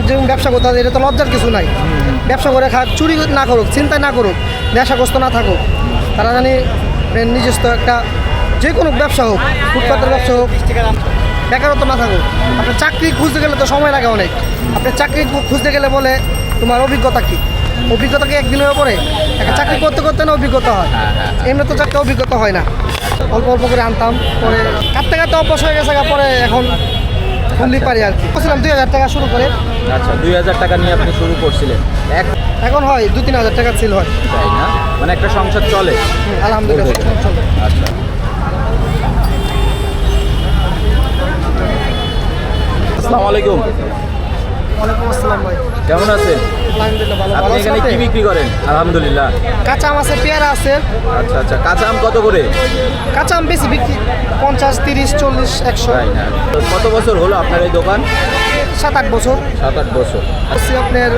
আমার যেরকম ব্যবসা করতে এটা তো লজ্জার কিছু নাই। ব্যবসা করে খাক চুরি না করুক চিন্তায় না করুক নেশাগ্রস্ত না থাকুক। তারা জানি নিজস্ব একটা যে কোনো ব্যবসা হোক ফুটপাতের ব্যবসা হোক বেকারত্ব না থাকুক। আপনার চাকরি খুঁজতে গেলে তো সময় লাগে অনেক। আপনি চাকরি খুঁজতে গেলে বলে তোমার অভিজ্ঞতা কী? অভিজ্ঞতা কি একদিনের পরে একটা চাকরি করতে করতে না অভিজ্ঞতা হয়? এমনি তো চাকরি অভিজ্ঞতা হয় না। অল্প অল্প করে আনতাম পরে কাটতে কাটতে অভ্যাস হয়ে গেছে পরে এখন ফুললি পারি আর কি। বলছিলাম দুই হাজার টাকা শুরু করে আচ্ছা দুই হাজার টাকা নিয়ে আপনি শুরু করছিলেন। এক এখন হয় দু তিন হাজার টাকা সেল হয়। তাই না? মানে একটা সংসার চলে? আলহামদুলিল্লাহ চলে। আচ্ছা। আসসালামু আলাইকুম। কেমন আছেন? আলহামদুলিল্লাহ ভালো ভালো। আপনি এখানে কি বিক্রি করেন? আলহামদুলিল্লাহ। কাঁচা আম আছে পেয়ারা আছে। আচ্ছা আচ্ছা। কাঁচা আম কত করে? কাঁচা আম বেশি বিক্রি পঞ্চাশ তিরিশ চল্লিশ একশো। তাই না? তো কত বছর হলো আপনার এই দোকান? সাত আট বছর। সাত আট বছর। হচ্ছে আপনার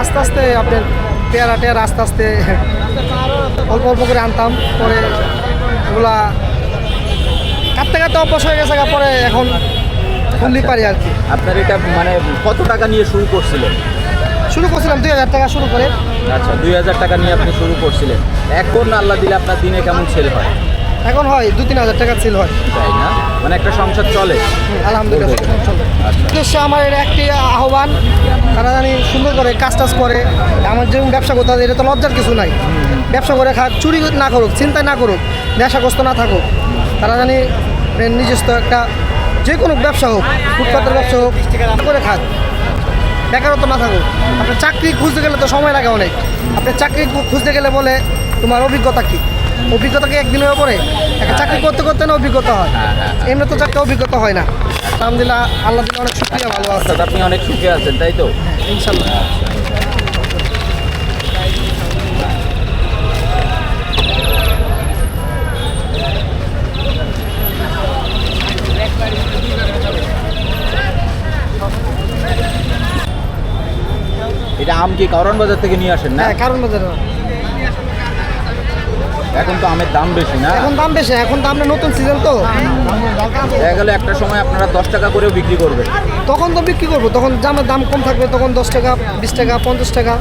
আস্তে আস্তে আপনার পেয়ারা টেয়ারা আস্তে আস্তে অল্প অল্প করে আনতাম। পরে ওগুলা কাটতে কাটতে অভ্যাস হয়ে গেছে পরে এখন ফুললি পারি আর কি। আপনার এটা মানে কত টাকা নিয়ে শুরু করছিলেন? শুরু করছিলাম দুই হাজার টাকা শুরু করে। আচ্ছা দুই হাজার টাকা নিয়ে আপনি শুরু করছিলেন। এখন আল্লাহ দিলে আপনার দিনে কেমন সেল হয়? এখন হয় দু তিন হাজার টাকা সিল হয়। তাই না? মানে একটা সংসার চলে। হুম, আলহামদুলিল্লাহ চলে। আচ্ছা। উদ্দেশ্য আমার এর একটি আহ্বান তারা জানি সুন্দর করে কাজ টাজ করে। আমার যেরকম ব্যবসা করতে এটা তো লজ্জার কিছু নাই। ব্যবসা করে খাক চুরি না করুক চিন্তায় না করুক নেশাগ্রস্ত না থাকুক। তারা জানি নিজস্ব একটা যে কোনো ব্যবসা হোক ফুটপাতের ব্যবসা হোক করে খাক। বেকারত্ব না থাকুক। আপনার চাকরি খুঁজতে গেলে তো সময় লাগে অনেক। আপনি চাকরি খুঁজতে গেলে বলে তোমার অভিজ্ঞতা কি? অভিজ্ঞতা কি একদিনের পরে একটা চাকরি করতে করতে না অভিজ্ঞতা হয়? এমনি তো চাকরি অভিজ্ঞতা হয় না। আলহামদুলিল্লাহ আল্লাহ দিলে অনেক শুক্রিয়া ভালো আছে। আপনি অনেক সুখে আছেন তাই তো? ইনশাল্লাহ। এটা আম কি কারণ বাজার থেকে নিয়ে আসেন না? হ্যাঁ কারণ বাজার। এখন তো আমের দাম বেশি না? এখন দাম বেশি এখন দাম নতুন সিজন তো। দেখা গেল একটা সময় আপনারা দশ টাকা করেও বিক্রি করবেন। তখন তো বিক্রি করব তখন জামের দাম কম থাকবে তখন দশ টাকা বিশ টাকা পঞ্চাশ টাকা।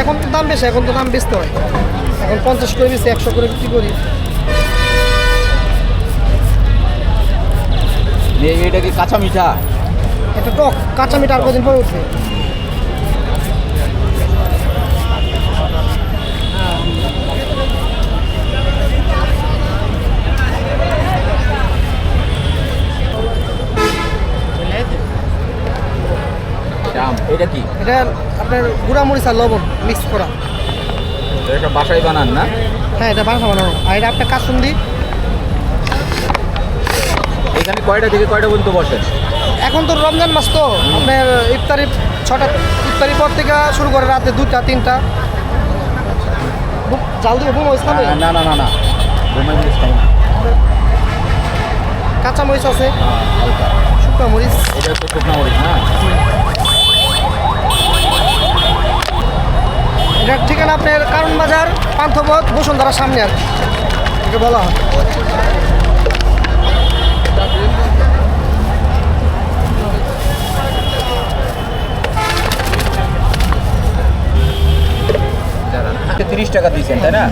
এখন তো দাম বেশি এখন তো দাম বেচতে হয়। এখন পঞ্চাশ করে বেশি একশো করে বিক্রি করি। এটা কি কাঁচা মিঠা? একটা টক কাঁচা মিঠা আর কদিন পরে উঠবে। আম এটা কি? এটা আপনার গুঁড়া মরিচ আর লবণ মিক্স করা। এটা বাসায় বানান না? হ্যাঁ এটা বাসা বানানো। আর এটা একটা কাসুন্দি। এখানে কয়টা থেকে কয়টা পর্যন্ত বসেন এখন তো রমজান মাস তো। আপনার ইফতারি ছটা ইফতারি পর থেকে শুরু করে রাতে দুটা তিনটা। জাল দিয়ে মরিচ খাবে না না না না কাঁচা মরিচ আছে। শুকনা মরিচ। এটা হচ্ছে শুকনা মরিচ না এটার ঠিকানা আপনার কারণ বাজার, পান্থপথ, বসুন্ধরা সামনে আর কি। বলা হয় তিরিশ টাকা দিয়েছেন, তাই না